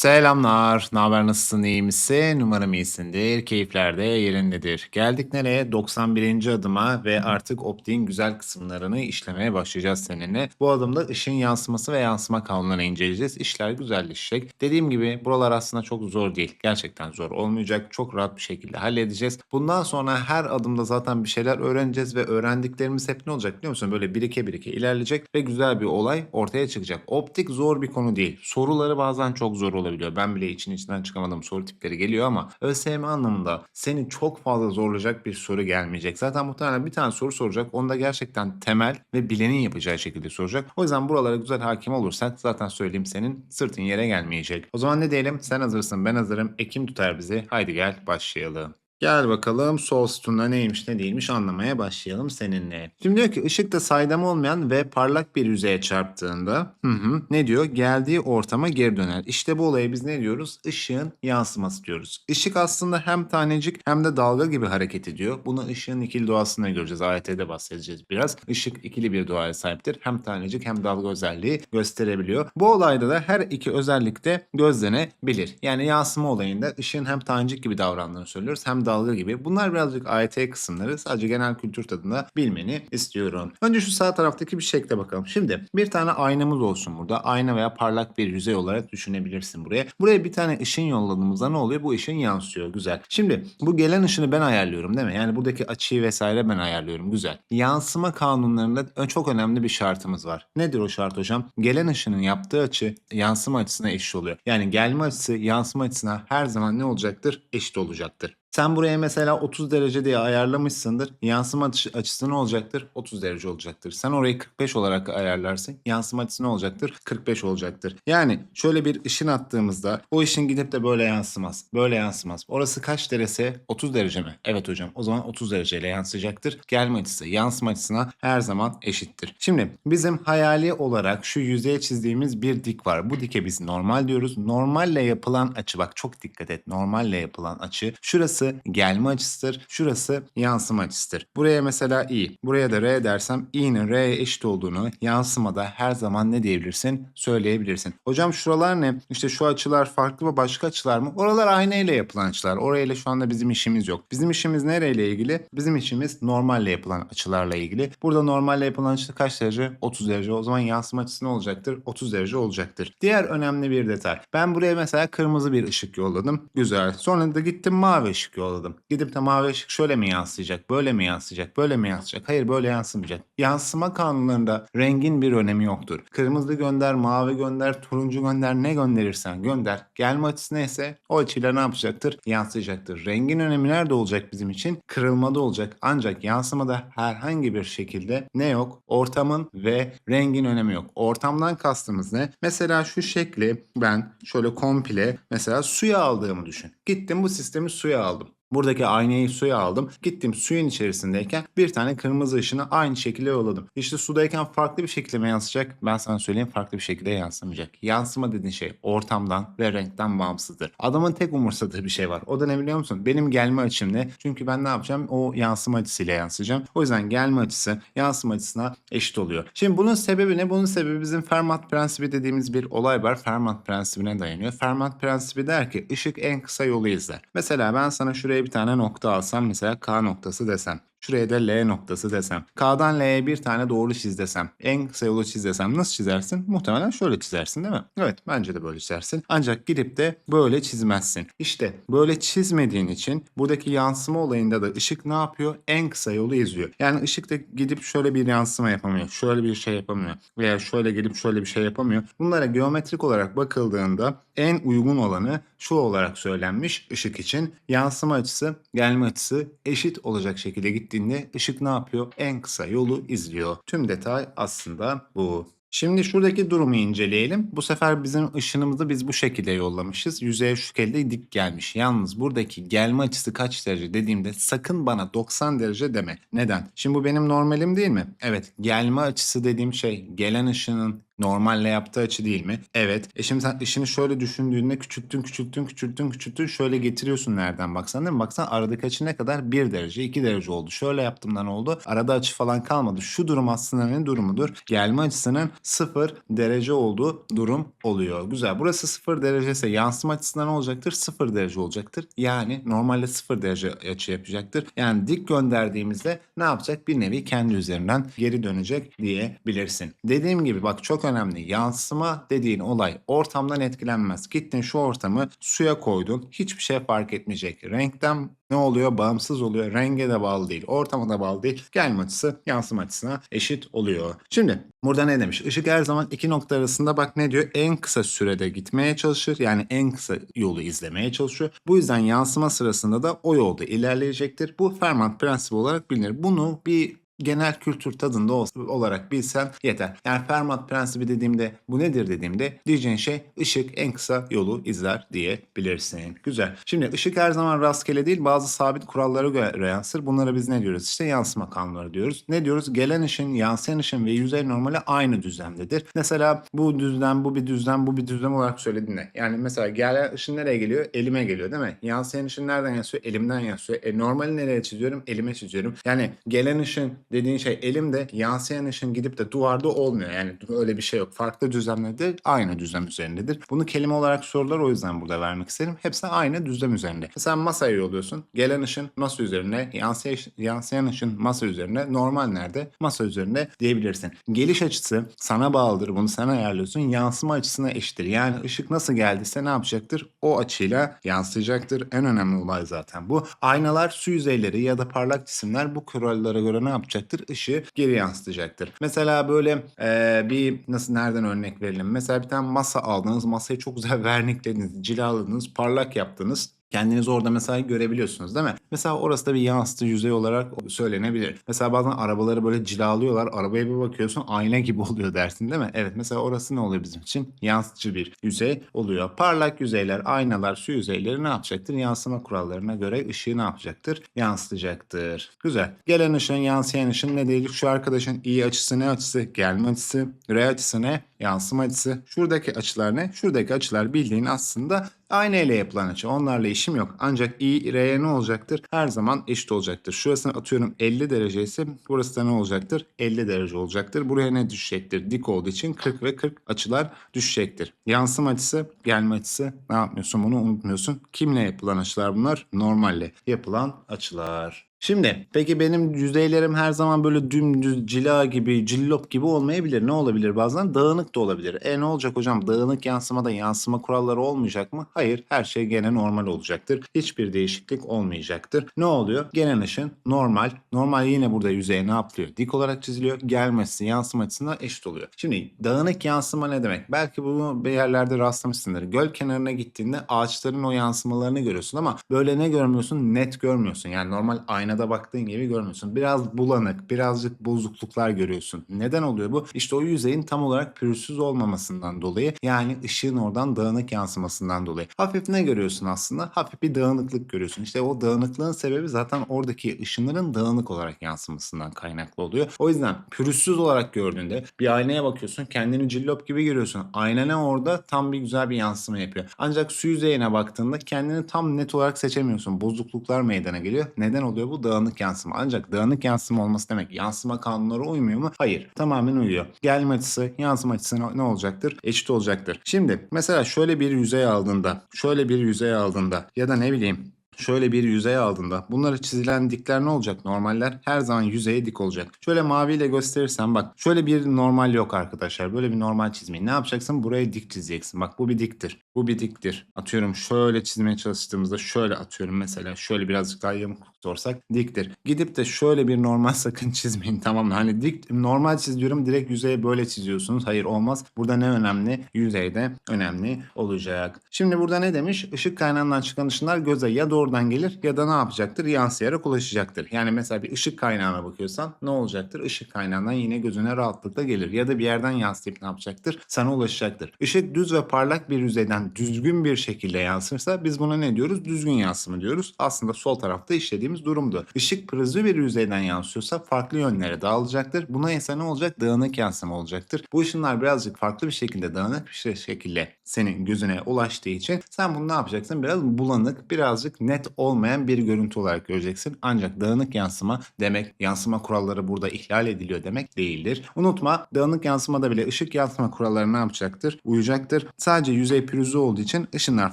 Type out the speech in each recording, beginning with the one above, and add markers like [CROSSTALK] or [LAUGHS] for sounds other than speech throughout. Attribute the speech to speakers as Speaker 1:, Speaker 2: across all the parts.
Speaker 1: Selamlar. Ne haber? Nasılsın? iyi misin? Umarım iyisindir. Keyifler de yerindedir. Geldik nereye? 91. adıma ve artık optiğin güzel kısımlarını işlemeye başlayacağız seninle. Bu adımda ışığın yansıması ve yansıma kanunlarını inceleyeceğiz. İşler güzelleşecek. Dediğim gibi buralar aslında çok zor değil. Gerçekten zor olmayacak. Çok rahat bir şekilde halledeceğiz. Bundan sonra her adımda zaten bir şeyler öğreneceğiz ve öğrendiklerimiz hep ne olacak biliyor musun? Böyle birike birike ilerleyecek ve güzel bir olay ortaya çıkacak. Optik zor bir konu değil. Soruları bazen çok zor olabiliyor. Ben bile için içinden çıkamadığım soru tipleri geliyor ama ÖSYM anlamında seni çok fazla zorlayacak bir soru gelmeyecek. Zaten muhtemelen bir tane soru soracak. Onu da gerçekten temel ve bilenin yapacağı şekilde soracak. O yüzden buralara güzel hakim olursak zaten söyleyeyim senin sırtın yere gelmeyecek. O zaman ne diyelim? Sen hazırsın, ben hazırım. Ekim tutar bizi. Haydi gel başlayalım. Gel bakalım sol sütunda neymiş ne değilmiş anlamaya başlayalım seninle. Şimdi diyor ki ışıkta saydam olmayan ve parlak bir yüzeye çarptığında hı hı, ne diyor? Geldiği ortama geri döner. İşte bu olaya biz ne diyoruz? Işığın yansıması diyoruz. Işık aslında hem tanecik hem de dalga gibi hareket ediyor. Bunu ışığın ikili doğasında göreceğiz. AYT'de bahsedeceğiz biraz. Işık ikili bir doğaya sahiptir. Hem tanecik hem dalga özelliği gösterebiliyor. Bu olayda da her iki özellik de gözlenebilir. Yani yansıma olayında ışığın hem tanecik gibi davrandığını söylüyoruz hem dalga gibi. Bunlar birazcık AYT kısımları. Sadece genel kültür tadında bilmeni istiyorum. Önce şu sağ taraftaki bir şekle bakalım. Şimdi bir tane aynamız olsun burada. Ayna veya parlak bir yüzey olarak düşünebilirsin buraya. Buraya bir tane ışın yolladığımızda ne oluyor? Bu ışın yansıyor. Güzel. Şimdi bu gelen ışını ben ayarlıyorum değil mi? Yani buradaki açıyı vesaire ben ayarlıyorum. Güzel. Yansıma kanunlarında çok önemli bir şartımız var. Nedir o şart hocam? Gelen ışının yaptığı açı yansıma açısına eşit oluyor. Yani gelme açısı yansıma açısına her zaman ne olacaktır? Eşit olacaktır. Sen buraya mesela 30 derece diye ayarlamışsındır. Yansıma açı- açısı ne olacaktır? 30 derece olacaktır. Sen orayı 45 olarak ayarlarsın. Yansıma açısı ne olacaktır? 45 olacaktır. Yani şöyle bir ışın attığımızda o ışın gidip de böyle yansımaz. Böyle yansımaz. Orası kaç derece? 30 derece mi? Evet hocam. O zaman 30 dereceyle yansıyacaktır. Gelme açısı yansıma açısına her zaman eşittir. Şimdi bizim hayali olarak şu yüzeye çizdiğimiz bir dik var. Bu dike biz normal diyoruz. Normalle yapılan açı bak çok dikkat et. Normalle yapılan açı şurası gelme açısıdır. Şurası yansıma açısıdır. Buraya mesela i. Buraya da r dersem i'nin r'ye eşit olduğunu yansımada her zaman ne diyebilirsin? Söyleyebilirsin. Hocam şuralar ne? İşte şu açılar farklı ve başka açılar mı? Oralar aynayla yapılan açılar. Orayla şu anda bizim işimiz yok. Bizim işimiz nereyle ilgili? Bizim işimiz normalle yapılan açılarla ilgili. Burada normalle yapılan açı kaç derece? 30 derece. O zaman yansıma açısı ne olacaktır? 30 derece olacaktır. Diğer önemli bir detay. Ben buraya mesela kırmızı bir ışık yolladım. Güzel. Sonra da gittim mavi ışık yolladım. Gidip de mavi ışık şöyle mi yansıyacak? Böyle mi yansıyacak? Böyle mi yansıyacak? Hayır böyle yansımayacak. Yansıma kanunlarında rengin bir önemi yoktur. Kırmızı gönder, mavi gönder, turuncu gönder ne gönderirsen gönder. Gelme açısı neyse o açıyla ne yapacaktır? Yansıyacaktır. Rengin önemi nerede olacak bizim için? Kırılmada olacak. Ancak yansımada herhangi bir şekilde ne yok? Ortamın ve rengin önemi yok. Ortamdan kastımız ne? Mesela şu şekli ben şöyle komple mesela suya aldığımı düşün. Gittim bu sistemi suya aldım. Buradaki aynayı suya aldım. Gittim suyun içerisindeyken bir tane kırmızı ışını aynı şekilde yolladım. İşte sudayken farklı bir şekilde mi yansıyacak? Ben sana söyleyeyim farklı bir şekilde yansımayacak. Yansıma dediğin şey ortamdan ve renkten bağımsızdır. Adamın tek umursadığı bir şey var. O da ne biliyor musun? Benim gelme açım ne? Çünkü ben ne yapacağım? O yansıma açısıyla yansıyacağım. O yüzden gelme açısı yansıma açısına eşit oluyor. Şimdi bunun sebebi ne? Bunun sebebi bizim Fermat prensibi dediğimiz bir olay var. Fermat prensibine dayanıyor. Fermat prensibi der ki ışık en kısa yolu izler. Mesela ben sana şuraya bir tane nokta alsam mesela K noktası desem. Şuraya da L noktası desem. K'dan L'ye bir tane doğru çiz desem. En kısa yolu çiz desem nasıl çizersin? Muhtemelen şöyle çizersin değil mi? Evet bence de böyle çizersin. Ancak gidip de böyle çizmezsin. İşte böyle çizmediğin için buradaki yansıma olayında da ışık ne yapıyor? En kısa yolu izliyor. Yani ışık da gidip şöyle bir yansıma yapamıyor. Şöyle bir şey yapamıyor. Veya şöyle gelip şöyle bir şey yapamıyor. Bunlara geometrik olarak bakıldığında en uygun olanı şu olarak söylenmiş ışık için. Yansıma açısı, gelme açısı eşit olacak şekilde gittiğinde ışık ne yapıyor? En kısa yolu izliyor. Tüm detay aslında bu. Şimdi şuradaki durumu inceleyelim. Bu sefer bizim ışınımızı biz bu şekilde yollamışız. Yüzeye şu şekilde dik gelmiş. Yalnız buradaki gelme açısı kaç derece dediğimde sakın bana 90 derece deme. Neden? Şimdi bu benim normalim değil mi? Evet gelme açısı dediğim şey gelen ışının Normalle yaptığı açı değil mi? Evet. E şimdi sen ışını şöyle düşündüğünde küçülttün, küçülttün, küçülttün, küçülttün. Şöyle getiriyorsun nereden baksan değil mi? Baksan aradaki açı ne kadar? 1 derece, 2 derece oldu. Şöyle yaptığımda ne oldu? Arada açı falan kalmadı. Şu durum aslında ne durumudur? Gelme açısının 0 derece olduğu durum oluyor. Güzel. Burası 0 derece ise yansıma açısından ne olacaktır? 0 derece olacaktır. Yani normalde 0 derece açı yapacaktır. Yani dik gönderdiğimizde ne yapacak? Bir nevi kendi üzerinden geri dönecek diyebilirsin. Dediğim gibi bak çok önemli. Yansıma dediğin olay ortamdan etkilenmez. Gittin şu ortamı suya koydun. Hiçbir şey fark etmeyecek. Renkten ne oluyor? Bağımsız oluyor. Renge de bağlı değil. Ortama da bağlı değil. Gelme açısı yansıma açısına eşit oluyor. Şimdi burada ne demiş? Işık her zaman iki nokta arasında bak ne diyor? En kısa sürede gitmeye çalışır. Yani en kısa yolu izlemeye çalışıyor. Bu yüzden yansıma sırasında da o yolda ilerleyecektir. Bu Fermat prensibi olarak bilinir. Bunu bir genel kültür tadında ol- olarak bilsen yeter. Yani Fermat prensibi dediğimde bu nedir dediğimde diyeceğin şey ışık en kısa yolu izler diyebilirsin. Güzel. Şimdi ışık her zaman rastgele değil bazı sabit kurallara göre yansır. Bunlara biz ne diyoruz? İşte yansıma kanunları diyoruz. Ne diyoruz? Gelen ışın, yansıyan ışın ve yüzey normali aynı düzlemdedir. Mesela bu düzlem, bu bir düzlem, bu bir düzlem olarak söylediğinde. Yani mesela gelen ışın nereye geliyor? Elime geliyor değil mi? Yansıyan ışın nereden yansıyor? Elimden yansıyor. E normali nereye çiziyorum? Elime çiziyorum. Yani gelen ışın dediğin şey elimde, yansıyan ışın gidip de duvarda olmuyor. Yani öyle bir şey yok. Farklı düzlemlerde aynı düzlem üzerindedir. Bunu kelime olarak sorular o yüzden burada vermek isterim. Hepsi aynı düzlem üzerinde. Mesela masaya yolluyorsun. Gelen ışın masa üzerine, yansıyan, yansıyan ışın masa üzerine, normal nerede? Masa üzerinde diyebilirsin. Geliş açısı sana bağlıdır. Bunu sen ayarlıyorsun. Yansıma açısına eşittir. Yani ışık nasıl geldiyse ne yapacaktır? O açıyla yansıyacaktır. En önemli olay zaten bu. Aynalar, su yüzeyleri ya da parlak cisimler bu kurallara göre ne yapacaktır? Işığı geri yansıtacaktır. Mesela böyle eee, bir nasıl nereden örnek verelim? Mesela bir tane masa aldınız. Masayı çok güzel [LAUGHS] verniklediniz, cilaladınız, parlak yaptınız. Kendinizi orada mesela görebiliyorsunuz değil mi? Mesela orası da bir yansıtıcı yüzey olarak söylenebilir. Mesela bazen arabaları böyle cilalıyorlar. Arabaya bir bakıyorsun ayna gibi [LAUGHS] oluyor dersin değil mi? Evet mesela orası ne oluyor bizim için? Yansıtıcı bir yüzey oluyor. Parlak yüzeyler, aynalar, su yüzeyleri ne yapacaktır? Yansıma kurallarına göre ışığı ne yapacaktır? Yansıtacaktır. Güzel. Gelen ışın, yansıyan ışın ne değil? Şu arkadaşın iyi açısı ne açısı? Gelme açısı. R açısı ne? Yansıma açısı. Şuradaki açılar ne? Şuradaki açılar bildiğin aslında Aynı ile yapılan açı. Onlarla işim yok. Ancak i r'ye ne olacaktır? Her zaman eşit olacaktır. Şurasını atıyorum 50 derece ise burası da ne olacaktır? 50 derece olacaktır. Buraya ne düşecektir? Dik olduğu için 40 ve 40 açılar düşecektir. Yansıma açısı, gelme açısı ne yapmıyorsun bunu unutmuyorsun. Kimle yapılan açılar bunlar? Normalle yapılan açılar. Şimdi peki benim yüzeylerim her zaman böyle dümdüz cila gibi cillop gibi olmayabilir. Ne olabilir bazen? Dağınık da olabilir. E ne olacak hocam? Dağınık yansımada yansıma kuralları olmayacak mı? Hayır. Her şey gene normal olacaktır. Hiçbir değişiklik olmayacaktır. Ne oluyor? Gelen ışın normal. Normal yine burada yüzeye ne yapılıyor? Dik olarak çiziliyor. Gelmesi yansıma açısından eşit oluyor. Şimdi dağınık yansıma ne demek? Belki bunu bir yerlerde rastlamışsındır. Göl kenarına gittiğinde ağaçların o yansımalarını görüyorsun ama böyle ne görmüyorsun? Net görmüyorsun. Yani normal aynada baktığın gibi görmüyorsun. Biraz bulanık, birazcık bozukluklar görüyorsun. Neden oluyor bu? İşte o yüzeyin tam olarak pürüzsüz olmamasından dolayı yani ışığın oradan dağınık yansımasından dolayı. Hafif ne görüyorsun aslında? Hafif bir dağınıklık görüyorsun. İşte o dağınıklığın sebebi zaten oradaki ışınların dağınık olarak yansımasından kaynaklı oluyor. O yüzden pürüzsüz olarak gördüğünde bir aynaya bakıyorsun kendini cillop gibi görüyorsun. Ayna ne orada tam bir güzel bir yansıma yapıyor. Ancak su yüzeyine baktığında kendini tam net olarak seçemiyorsun. Bozukluklar meydana geliyor. Neden oluyor bu? Dağınık yansıma. Ancak dağınık yansıma olması demek yansıma kanunları uymuyor mu? Hayır. Tamamen uyuyor. Gelme açısı, yansıma açısı ne olacaktır? Eşit olacaktır. Şimdi mesela şöyle bir yüzey aldığında, şöyle bir yüzey aldığında ya da ne bileyim şöyle bir yüzey aldığında bunlara çizilen dikler ne olacak? Normaller her zaman yüzeye dik olacak. Şöyle maviyle gösterirsem bak şöyle bir normal yok arkadaşlar. Böyle bir normal çizmeyin. Ne yapacaksın? Buraya dik çizeceksin. Bak bu bir diktir. Bu bir diktir. Atıyorum şöyle çizmeye çalıştığımızda şöyle atıyorum mesela. Şöyle birazcık daha yamuk sorsak diktir. Gidip de şöyle bir normal [LAUGHS] sakın çizmeyin tamam mı? Hani dik normal çiziyorum direkt yüzeye böyle çiziyorsunuz. Hayır olmaz. Burada ne önemli? Yüzeyde önemli olacak. Şimdi burada ne demiş? Işık kaynağından çıkan ışınlar göze ya doğrudan gelir ya da ne yapacaktır? Yansıyarak ulaşacaktır. Yani mesela bir ışık kaynağına bakıyorsan ne olacaktır? Işık kaynağından yine gözüne rahatlıkla gelir. Ya da bir yerden yansıyıp ne yapacaktır? Sana ulaşacaktır. Işık düz ve parlak bir yüzeyden düzgün bir şekilde yansırsa biz buna ne diyoruz? Düzgün yansıma diyoruz. Aslında sol tarafta işlediğimiz durumdu. Işık pırızlı bir yüzeyden yansıyorsa farklı yönlere dağılacaktır. Buna ise ne olacak? Dağınık yansıma olacaktır. Bu ışınlar birazcık farklı bir şekilde dağınık bir şekilde senin gözüne ulaştığı için sen bunu ne yapacaksın? Biraz bulanık, birazcık net olmayan bir görüntü olarak göreceksin. Ancak dağınık yansıma demek yansıma kuralları burada ihlal ediliyor demek değildir. Unutma dağınık yansımada bile ışık yansıma kuralları ne yapacaktır? Uyacaktır. Sadece yüzey pürüzlü olduğu için ışınlar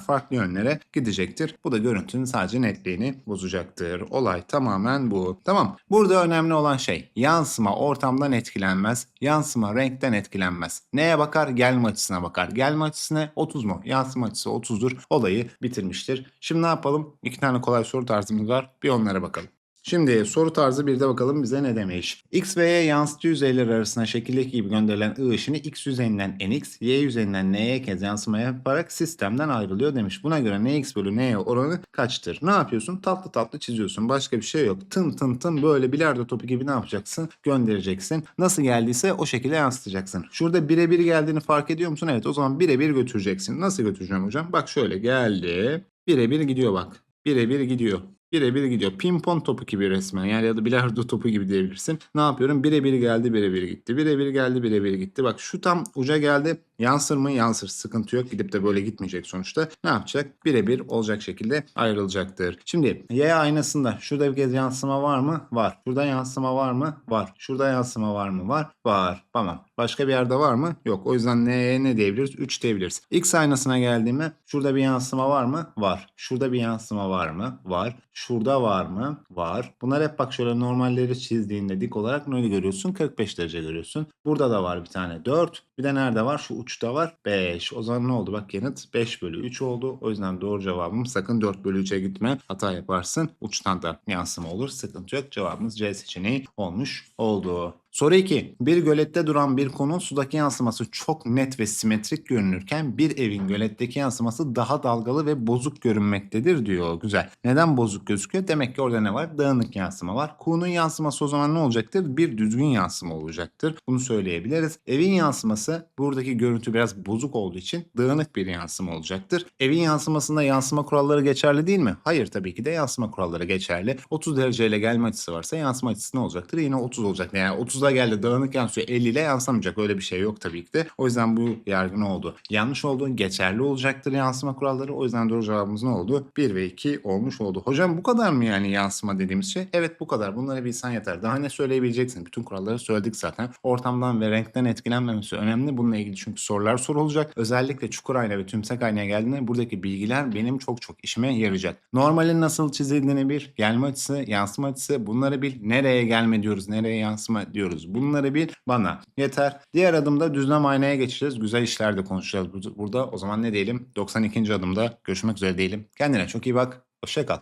Speaker 1: farklı yönlere gidecektir. Bu da görüntünün sadece netliğini bozacaktır. Olay tamamen bu. Tamam. Burada önemli olan şey yansıma ortamdan etkilenmez. Yansıma renkten etkilenmez. Neye bakar? Gelme açısına bakar. Gelme açısı ne? 30 mu? Yansıma açısı 30'dur. Olayı bitirmiştir. Şimdi ne yapalım? İki tane kolay soru tarzımız var. Bir onlara bakalım. Şimdi soru tarzı bir de bakalım bize ne demiş. X ve Y yansıtı yüzeyler arasında şekildeki gibi gönderilen I ışını X yüzeyinden NX, Y yüzeyinden NY kez yansıma yaparak sistemden ayrılıyor demiş. Buna göre NX bölü NY oranı kaçtır? Ne yapıyorsun? Tatlı tatlı çiziyorsun. Başka bir şey yok. Tın tın tın böyle bilardo topu gibi ne yapacaksın? Göndereceksin. Nasıl geldiyse o şekilde yansıtacaksın. Şurada birebir geldiğini fark ediyor musun? Evet o zaman birebir götüreceksin. Nasıl götüreceğim hocam? Bak şöyle geldi. Birebir gidiyor bak. Birebir gidiyor. Birebir gidiyor. Pimpon topu gibi resmen. Yani ya da bilardo topu gibi diyebilirsin. Ne yapıyorum? Birebir geldi, birebir gitti. Birebir geldi, birebir gitti. Bak şu tam uca geldi. Yansır mı? Yansır. Sıkıntı yok. Gidip de böyle gitmeyecek sonuçta. Ne yapacak? Birebir olacak şekilde ayrılacaktır. Şimdi Y aynasında şurada bir kez yansıma var mı? Var. Şurada yansıma var mı? Var. Şurada yansıma var mı? Var. Var. Tamam. Başka bir yerde var mı? Yok. O yüzden N'ye ne diyebiliriz? 3 diyebiliriz. X aynasına geldiğimde şurada bir yansıma var mı? Var. Şurada bir yansıma var mı? Var. Şurada var mı? Var. Bunlar hep bak şöyle normalleri çizdiğinde dik olarak ne görüyorsun? 45 derece görüyorsun. Burada da var bir tane 4. Bir de nerede var? Şu uçta var 5. O zaman ne oldu? Bak yanıt 5 bölü 3 oldu. O yüzden doğru cevabım sakın 4 bölü 3'e gitme. Hata yaparsın. Uçtan da yansıma olur. Sıkıntı yok. Cevabımız C seçeneği olmuş oldu. Soru 2. Bir gölette duran bir konun sudaki yansıması çok net ve simetrik görünürken bir evin göletteki yansıması daha dalgalı ve bozuk görünmektedir diyor. Güzel. Neden bozuk gözüküyor? Demek ki orada ne var? Dağınık yansıma var. Kuğunun yansıması o zaman ne olacaktır? Bir düzgün yansıma olacaktır. Bunu söyleyebiliriz. Evin yansıması buradaki görüntü biraz bozuk olduğu için dağınık bir yansıma olacaktır. Evin yansımasında yansıma kuralları geçerli değil mi? Hayır tabii ki de yansıma kuralları geçerli. 30 dereceyle gelme açısı varsa yansıma açısı ne olacaktır? Yine 30 olacak. Yani 30'a geldi dağınık yansıyor 50 ile yansımayacak. Öyle bir şey yok tabii ki de. O yüzden bu yargı ne oldu? Yanlış oldu. Geçerli olacaktır yansıma kuralları. O yüzden doğru cevabımız ne oldu? 1 ve 2 olmuş oldu. Hocam bu kadar mı yani yansıma dediğimiz şey? Evet bu kadar. Bunları bilsen yeter. Daha ne söyleyebileceksin? Bütün kuralları söyledik zaten. Ortamdan ve renkten etkilenmemesi önemli. Bununla ilgili çünkü sorular sorulacak. Özellikle çukur ayna ve tümsek aynaya geldiğinde buradaki bilgiler benim çok çok işime yarayacak. Normalin nasıl çizildiğini bil. Gelme açısı, yansıma açısı bunları bil. Nereye gelme diyoruz, nereye yansıma diyoruz. Bunları bil bana. Yeter. Diğer adımda düzlem aynaya geçeceğiz. Güzel işler de konuşacağız bu- burada. O zaman ne diyelim? 92. adımda görüşmek üzere diyelim. Kendine çok iyi bak. Hoşça kal.